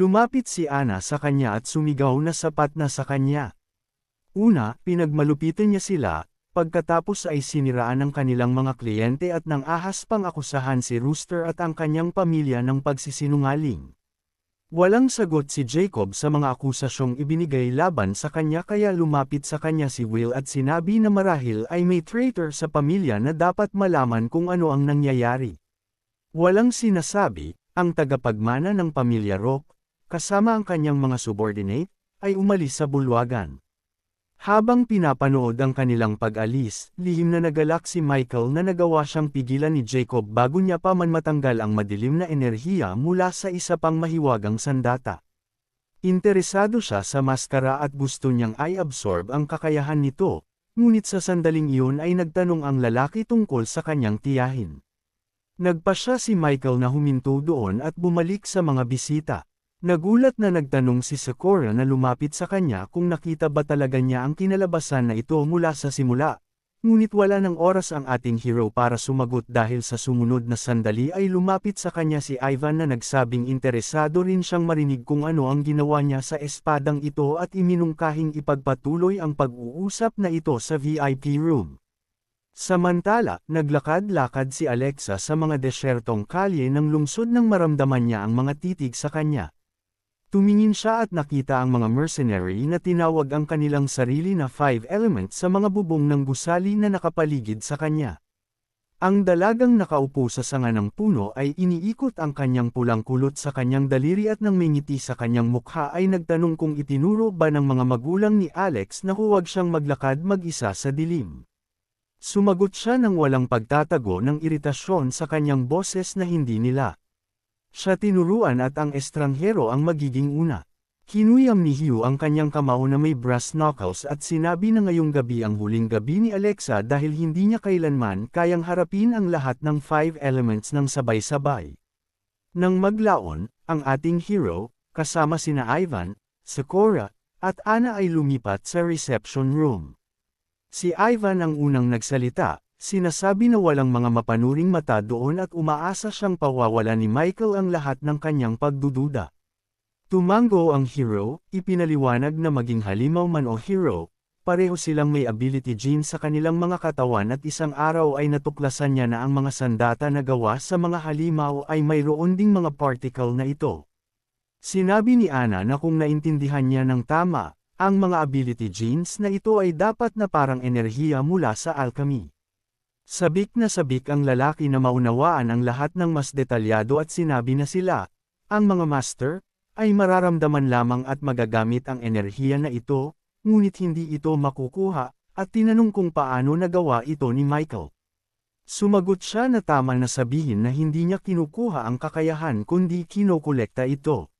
Lumapit si Ana sa kanya at sumigaw na sapat na sa kanya. Una, pinagmalupitan niya sila, pagkatapos ay siniraan ng kanilang mga kliyente at nang ahas pang akusahan si Rooster at ang kanyang pamilya ng pagsisinungaling. Walang sagot si Jacob sa mga akusasyong ibinigay laban sa kanya kaya lumapit sa kanya si Will at sinabi na marahil ay may traitor sa pamilya na dapat malaman kung ano ang nangyayari. Walang sinasabi, ang tagapagmana ng pamilya Rock, kasama ang kanyang mga subordinate, ay umalis sa bulwagan. Habang pinapanood ang kanilang pag-alis, lihim na nagalak si Michael na nagawa siyang pigilan ni Jacob bago niya pa man matanggal ang madilim na enerhiya mula sa isa pang mahiwagang sandata. Interesado siya sa maskara at gusto niyang i-absorb ang kakayahan nito, ngunit sa sandaling iyon ay nagtanong ang lalaki tungkol sa kanyang tiyahin. Nagpa siya si Michael na huminto doon at bumalik sa mga bisita. Nagulat na nagtanong si Sakura na lumapit sa kanya kung nakita ba talaga niya ang kinalabasan na ito mula sa simula. Ngunit wala ng oras ang ating hero para sumagot dahil sa sumunod na sandali ay lumapit sa kanya si Ivan na nagsabing interesado rin siyang marinig kung ano ang ginawa niya sa espadang ito at iminungkahing ipagpatuloy ang pag-uusap na ito sa VIP room. Samantala, naglakad-lakad si Alexa sa mga desyertong kalye ng lungsod nang maramdaman niya ang mga titig sa kanya. Tumingin siya at nakita ang mga mercenary na tinawag ang kanilang sarili na five elements sa mga bubong ng gusali na nakapaligid sa kanya. Ang dalagang nakaupo sa sanga ng puno ay iniikot ang kanyang pulang kulot sa kanyang daliri at nang may ngiti sa kanyang mukha ay nagtanong kung itinuro ba ng mga magulang ni Alex na huwag siyang maglakad mag-isa sa dilim. Sumagot siya ng walang pagtatago ng iritasyon sa kanyang boses na hindi nila. Siya tinuruan at ang estranghero ang magiging una. Kinuyam ni Hugh ang kanyang kamao na may brass knuckles at sinabi na ngayong gabi ang huling gabi ni Alexa dahil hindi niya kailanman kayang harapin ang lahat ng five elements ng sabay-sabay. Nang maglaon, ang ating hero, kasama sina Ivan, Sakura, at Ana ay lumipat sa reception room. Si Ivan ang unang nagsalita, Sinasabi na walang mga mapanuring mata doon at umaasa siyang pawawala ni Michael ang lahat ng kanyang pagdududa. Tumango ang hero, ipinaliwanag na maging halimaw man o hero, pareho silang may ability gene sa kanilang mga katawan at isang araw ay natuklasan niya na ang mga sandata na gawa sa mga halimaw ay mayroon ding mga particle na ito. Sinabi ni Ana na kung naintindihan niya ng tama, ang mga ability genes na ito ay dapat na parang enerhiya mula sa alchemy. Sabik na sabik ang lalaki na maunawaan ang lahat ng mas detalyado at sinabi na sila, ang mga master, ay mararamdaman lamang at magagamit ang enerhiya na ito, ngunit hindi ito makukuha, at tinanong kung paano nagawa ito ni Michael. Sumagot siya na tama na sabihin na hindi niya kinukuha ang kakayahan kundi kinokolekta ito.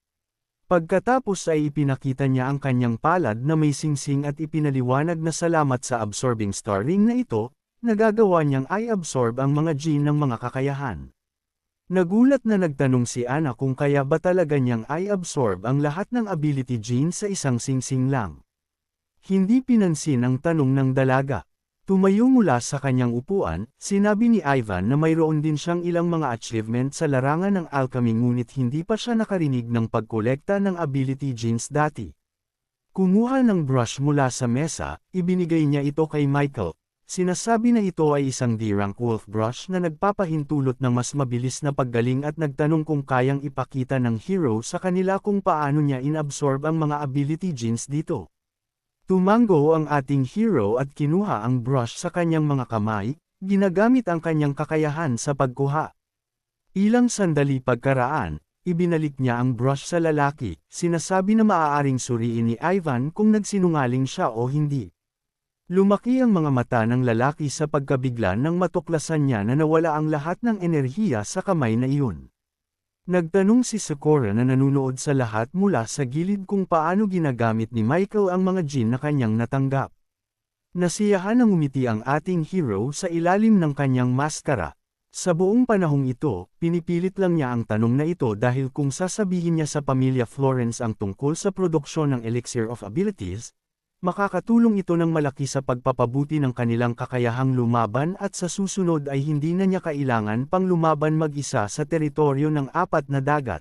Pagkatapos ay ipinakita niya ang kanyang palad na may singsing at ipinaliwanag na salamat sa absorbing star ring na ito, nagagawa niyang i-absorb ang mga gene ng mga kakayahan. Nagulat na nagtanong si Ana kung kaya ba talaga niyang i-absorb ang lahat ng ability gene sa isang singsing lang. Hindi pinansin ang tanong ng dalaga. Tumayo mula sa kanyang upuan, sinabi ni Ivan na mayroon din siyang ilang mga achievement sa larangan ng alchemy ngunit hindi pa siya nakarinig ng pagkolekta ng ability genes dati. Kumuha ng brush mula sa mesa, ibinigay niya ito kay Michael, Sinasabi na ito ay isang D-rank wolf brush na nagpapahintulot ng mas mabilis na paggaling at nagtanong kung kayang ipakita ng hero sa kanila kung paano niya inabsorb ang mga ability genes dito. Tumango ang ating hero at kinuha ang brush sa kanyang mga kamay, ginagamit ang kanyang kakayahan sa pagkuha. Ilang sandali pagkaraan, ibinalik niya ang brush sa lalaki, sinasabi na maaaring suriin ni Ivan kung nagsinungaling siya o hindi. Lumaki ang mga mata ng lalaki sa pagkabigla nang matuklasan niya na nawala ang lahat ng enerhiya sa kamay na iyon. Nagtanong si Sakura na nanunood sa lahat mula sa gilid kung paano ginagamit ni Michael ang mga gin na kanyang natanggap. Nasiyahan ang umiti ang ating hero sa ilalim ng kanyang maskara. Sa buong panahong ito, pinipilit lang niya ang tanong na ito dahil kung sasabihin niya sa pamilya Florence ang tungkol sa produksyon ng Elixir of Abilities, Makakatulong ito ng malaki sa pagpapabuti ng kanilang kakayahang lumaban at sa susunod ay hindi na niya kailangan pang lumaban mag-isa sa teritoryo ng apat na dagat.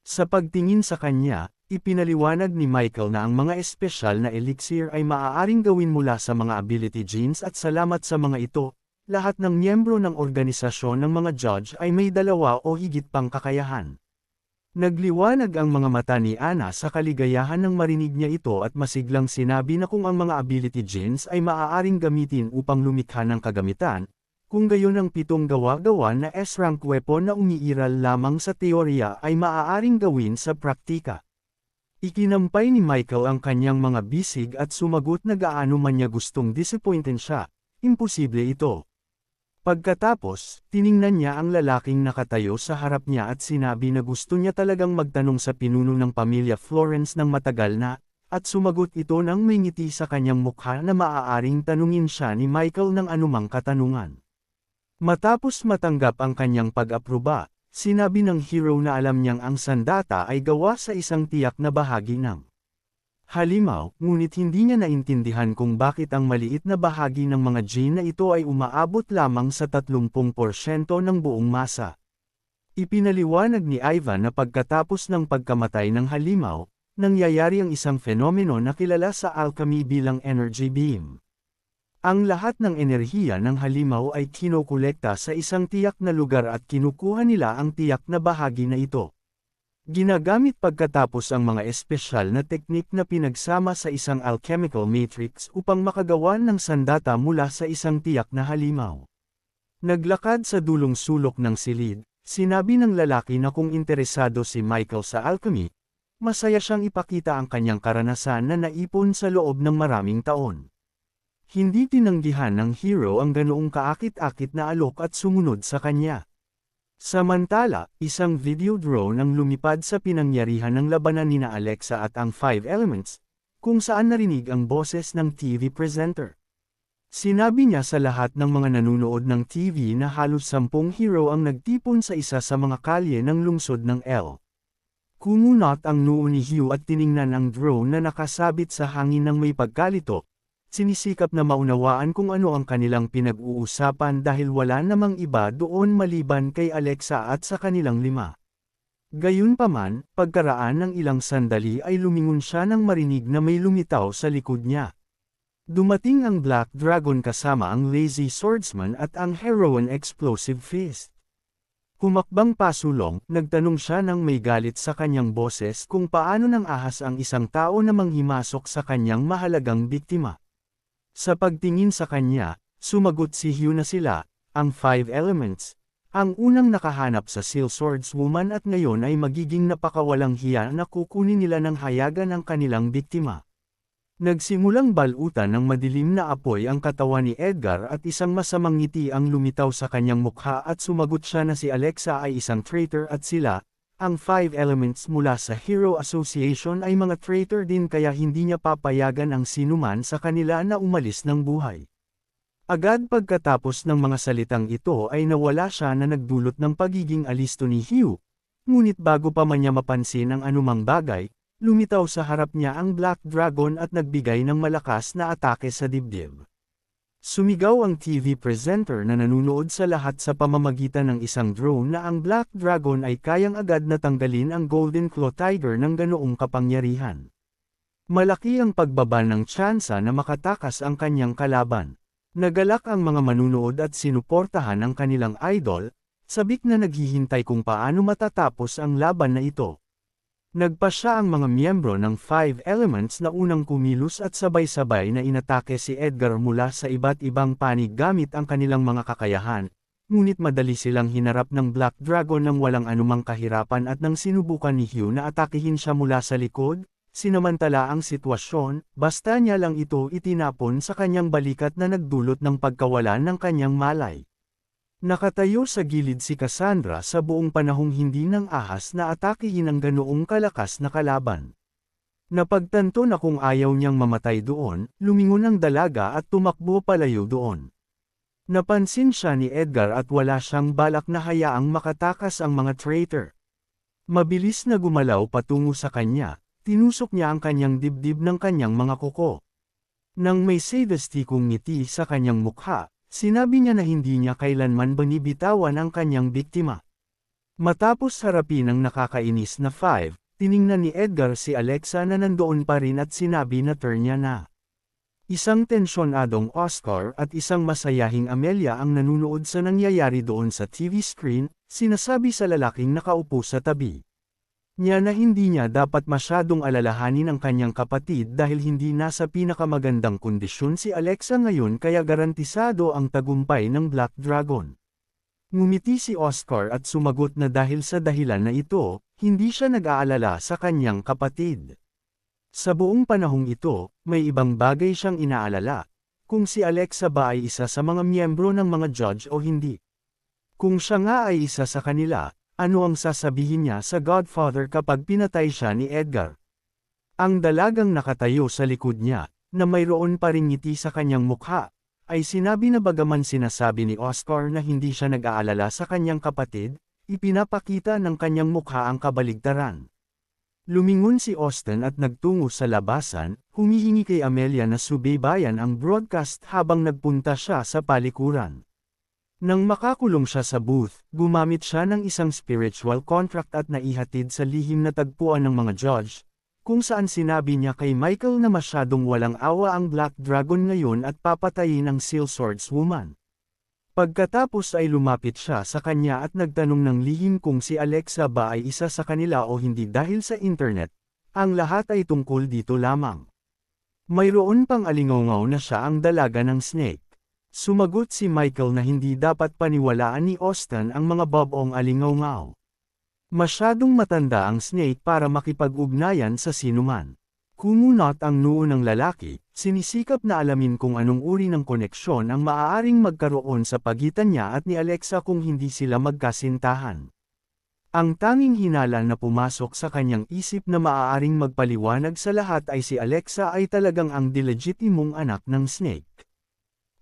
Sa pagtingin sa kanya, ipinaliwanag ni Michael na ang mga espesyal na elixir ay maaaring gawin mula sa mga ability genes at salamat sa mga ito, lahat ng miyembro ng organisasyon ng mga judge ay may dalawa o higit pang kakayahan. Nagliwanag ang mga mata ni Ana sa kaligayahan ng marinig niya ito at masiglang sinabi na kung ang mga ability genes ay maaaring gamitin upang lumikha ng kagamitan, kung gayon ang pitong gawa-gawa na S-rank weapon na umiiral lamang sa teorya ay maaaring gawin sa praktika. Ikinampay ni Michael ang kanyang mga bisig at sumagot na gaano man niya gustong disappointin siya, imposible ito. Pagkatapos, tiningnan niya ang lalaking nakatayo sa harap niya at sinabi na gusto niya talagang magtanong sa pinuno ng pamilya Florence ng matagal na, at sumagot ito nang may ngiti sa kanyang mukha na maaaring tanungin siya ni Michael ng anumang katanungan. Matapos matanggap ang kanyang pag-aproba, sinabi ng hero na alam niyang ang sandata ay gawa sa isang tiyak na bahagi ng Halimaw, ngunit hindi niya naintindihan kung bakit ang maliit na bahagi ng mga gene na ito ay umaabot lamang sa 30% ng buong masa. Ipinaliwanag ni Ivan na pagkatapos ng pagkamatay ng halimaw, nangyayari ang isang fenomeno na kilala sa alchemy bilang energy beam. Ang lahat ng enerhiya ng halimaw ay kinokolekta sa isang tiyak na lugar at kinukuha nila ang tiyak na bahagi na ito. Ginagamit pagkatapos ang mga espesyal na teknik na pinagsama sa isang alchemical matrix upang makagawa ng sandata mula sa isang tiyak na halimaw. Naglakad sa dulong sulok ng silid, sinabi ng lalaki na kung interesado si Michael sa alchemy, masaya siyang ipakita ang kanyang karanasan na naipon sa loob ng maraming taon. Hindi tinanggihan ng hero ang ganoong kaakit-akit na alok at sumunod sa kanya. Samantala, isang video drone ang lumipad sa pinangyarihan ng labanan nina Alexa at ang Five Elements, kung saan narinig ang boses ng TV presenter. Sinabi niya sa lahat ng mga nanunood ng TV na halos sampung hero ang nagtipon sa isa sa mga kalye ng lungsod ng L. Kumunot ang noo ni Hugh at tiningnan ang drone na nakasabit sa hangin ng may pagkalito, sinisikap na maunawaan kung ano ang kanilang pinag-uusapan dahil wala namang iba doon maliban kay Alexa at sa kanilang lima. Gayunpaman, pagkaraan ng ilang sandali ay lumingon siya nang marinig na may lumitaw sa likod niya. Dumating ang Black Dragon kasama ang Lazy Swordsman at ang Heroine Explosive Fist. Kumakbang pasulong, nagtanong siya ng may galit sa kanyang boses kung paano nang ahas ang isang tao na manghimasok sa kanyang mahalagang biktima. Sa pagtingin sa kanya, sumagot si Hugh na sila, ang Five Elements, ang unang nakahanap sa Seal Swordswoman at ngayon ay magiging napakawalang hiya na kukunin nila ng hayagan ang kanilang biktima. Nagsimulang balutan ng madilim na apoy ang katawan ni Edgar at isang masamang ngiti ang lumitaw sa kanyang mukha at sumagot siya na si Alexa ay isang traitor at sila, ang five elements mula sa Hero Association ay mga traitor din kaya hindi niya papayagan ang sinuman sa kanila na umalis ng buhay. Agad pagkatapos ng mga salitang ito ay nawala siya na nagdulot ng pagiging alisto ni Hugh. Ngunit bago pa man niya mapansin ang anumang bagay, lumitaw sa harap niya ang Black Dragon at nagbigay ng malakas na atake sa dibdib. Sumigaw ang TV presenter na nanunood sa lahat sa pamamagitan ng isang drone na ang Black Dragon ay kayang agad na tanggalin ang Golden Claw Tiger ng ganoong kapangyarihan. Malaki ang pagbaba ng tsansa na makatakas ang kanyang kalaban. Nagalak ang mga manunood at sinuportahan ang kanilang idol, sabik na naghihintay kung paano matatapos ang laban na ito. Nagpa siya ang mga miyembro ng Five Elements na unang kumilos at sabay-sabay na inatake si Edgar mula sa iba't ibang panig gamit ang kanilang mga kakayahan, ngunit madali silang hinarap ng Black Dragon ng walang anumang kahirapan at nang sinubukan ni Hugh na atakihin siya mula sa likod, sinamantala ang sitwasyon, basta niya lang ito itinapon sa kanyang balikat na nagdulot ng pagkawalan ng kanyang malay. Nakatayo sa gilid si Cassandra sa buong panahong hindi nang ahas na atakihin ang ganoong kalakas na kalaban. Napagtanto na kung ayaw niyang mamatay doon, lumingon ang dalaga at tumakbo palayo doon. Napansin siya ni Edgar at wala siyang balak na hayaang makatakas ang mga traitor. Mabilis na gumalaw patungo sa kanya, tinusok niya ang kanyang dibdib ng kanyang mga kuko. Nang may sadistikong ngiti sa kanyang mukha, Sinabi niya na hindi niya kailanman binibitawan ang kanyang biktima. Matapos harapin ang nakakainis na 5, tiningnan ni Edgar si Alexa na nandoon pa rin at sinabi na turn niya na. Isang tensyonadong Oscar at isang masayahing Amelia ang nanunood sa nangyayari doon sa TV screen, sinasabi sa lalaking nakaupo sa tabi. Niya na hindi niya dapat masyadong alalahanin ang kanyang kapatid dahil hindi nasa pinakamagandang kondisyon si Alexa ngayon kaya garantisado ang tagumpay ng Black Dragon. Ngumiti si Oscar at sumagot na dahil sa dahilan na ito, hindi siya nag-aalala sa kanyang kapatid. Sa buong panahong ito, may ibang bagay siyang inaalala, kung si Alexa ba ay isa sa mga miyembro ng mga judge o hindi. Kung siya nga ay isa sa kanila, ano ang sasabihin niya sa Godfather kapag pinatay siya ni Edgar? Ang dalagang nakatayo sa likod niya, na mayroon pa ring ngiti sa kanyang mukha, ay sinabi na bagaman sinasabi ni Oscar na hindi siya nag-aalala sa kanyang kapatid, ipinapakita ng kanyang mukha ang kabaligtaran. Lumingon si Austin at nagtungo sa labasan, humihingi kay Amelia na subaybayan ang broadcast habang nagpunta siya sa palikuran. Nang makakulong siya sa booth, gumamit siya ng isang spiritual contract at naihatid sa lihim na tagpuan ng mga judge, kung saan sinabi niya kay Michael na masyadong walang awa ang Black Dragon ngayon at papatayin ang Seal Swords Woman. Pagkatapos ay lumapit siya sa kanya at nagtanong ng lihim kung si Alexa ba ay isa sa kanila o hindi dahil sa internet. Ang lahat ay tungkol dito lamang. Mayroon pang alingaw na siya ang dalaga ng snake. Sumagot si Michael na hindi dapat paniwalaan ni Austin ang mga babong alingaw Masyadong matanda ang snake para makipag-ugnayan sa sinuman. Kumunot ang noo ng lalaki, sinisikap na alamin kung anong uri ng koneksyon ang maaaring magkaroon sa pagitan niya at ni Alexa kung hindi sila magkasintahan. Ang tanging hinala na pumasok sa kanyang isip na maaaring magpaliwanag sa lahat ay si Alexa ay talagang ang dilegitimong anak ng snake.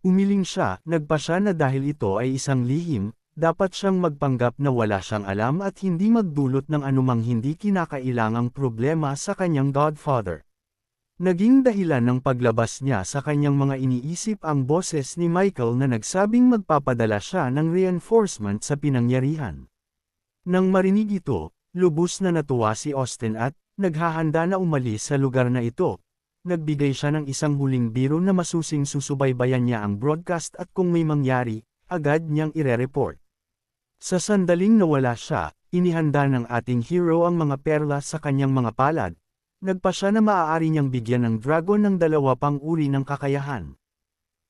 Umiling siya, nagpa siya na dahil ito ay isang lihim, dapat siyang magpanggap na wala siyang alam at hindi magdulot ng anumang hindi kinakailangang problema sa kanyang godfather. Naging dahilan ng paglabas niya sa kanyang mga iniisip ang boses ni Michael na nagsabing magpapadala siya ng reinforcement sa pinangyarihan. Nang marinig ito, lubos na natuwa si Austin at, naghahanda na umalis sa lugar na ito. Nagbigay siya ng isang huling biro na masusing susubaybayan niya ang broadcast at kung may mangyari, agad niyang ire-report. Sa sandaling nawala siya, inihanda ng ating hero ang mga perla sa kanyang mga palad. Nagpa siya na maaari niyang bigyan ng dragon ng dalawa pang uri ng kakayahan.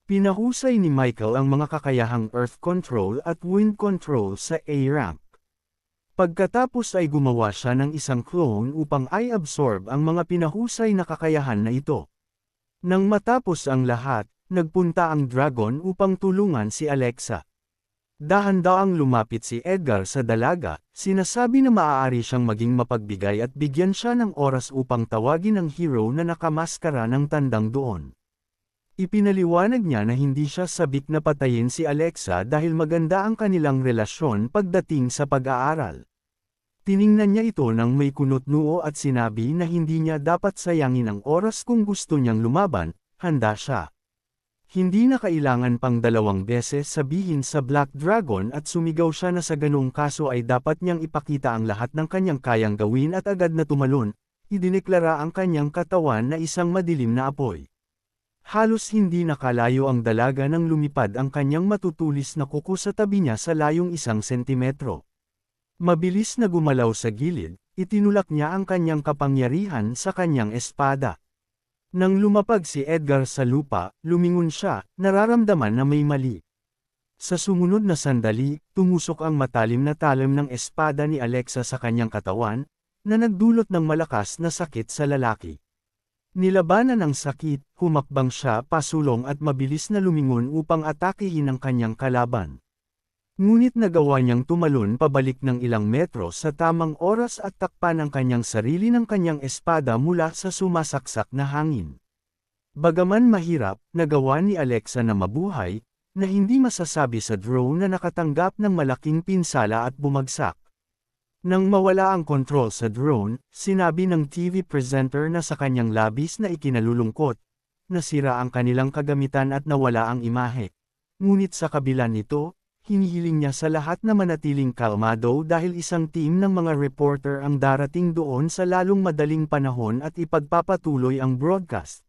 Pinahusay ni Michael ang mga kakayahang Earth Control at Wind Control sa A-Rank. Pagkatapos ay gumawa siya ng isang clone upang i-absorb ang mga pinahusay na kakayahan na ito. Nang matapos ang lahat, nagpunta ang dragon upang tulungan si Alexa. Dahan-daang lumapit si Edgar sa dalaga, sinasabi na maaari siyang maging mapagbigay at bigyan siya ng oras upang tawagin ang hero na nakamaskara ng tandang doon. Ipinaliwanag niya na hindi siya sabik na patayin si Alexa dahil maganda ang kanilang relasyon pagdating sa pag-aaral. Tiningnan niya ito ng may kunot noo at sinabi na hindi niya dapat sayangin ang oras kung gusto niyang lumaban, handa siya. Hindi na kailangan pang dalawang beses sabihin sa Black Dragon at sumigaw siya na sa ganong kaso ay dapat niyang ipakita ang lahat ng kanyang kayang gawin at agad na tumalon, idineklara ang kanyang katawan na isang madilim na apoy. Halos hindi nakalayo ang dalaga nang lumipad ang kanyang matutulis na kuko sa tabi niya sa layong isang sentimetro. Mabilis na gumalaw sa gilid, itinulak niya ang kanyang kapangyarihan sa kanyang espada. Nang lumapag si Edgar sa lupa, lumingon siya, nararamdaman na may mali. Sa sumunod na sandali, tumusok ang matalim na talim ng espada ni Alexa sa kanyang katawan, na nagdulot ng malakas na sakit sa lalaki. Nilabanan ang sakit, humakbang siya pasulong at mabilis na lumingon upang atakihin ang kanyang kalaban. Ngunit nagawa niyang tumalon pabalik ng ilang metro sa tamang oras at takpan ang kanyang sarili ng kanyang espada mula sa sumasaksak na hangin. Bagaman mahirap, nagawa ni Alexa na mabuhay, na hindi masasabi sa drone na nakatanggap ng malaking pinsala at bumagsak. Nang mawala ang kontrol sa drone, sinabi ng TV presenter na sa kanyang labis na ikinalulungkot, nasira ang kanilang kagamitan at nawala ang imahe. Ngunit sa kabila nito, hinihiling niya sa lahat na manatiling kalmado dahil isang team ng mga reporter ang darating doon sa lalong madaling panahon at ipagpapatuloy ang broadcast.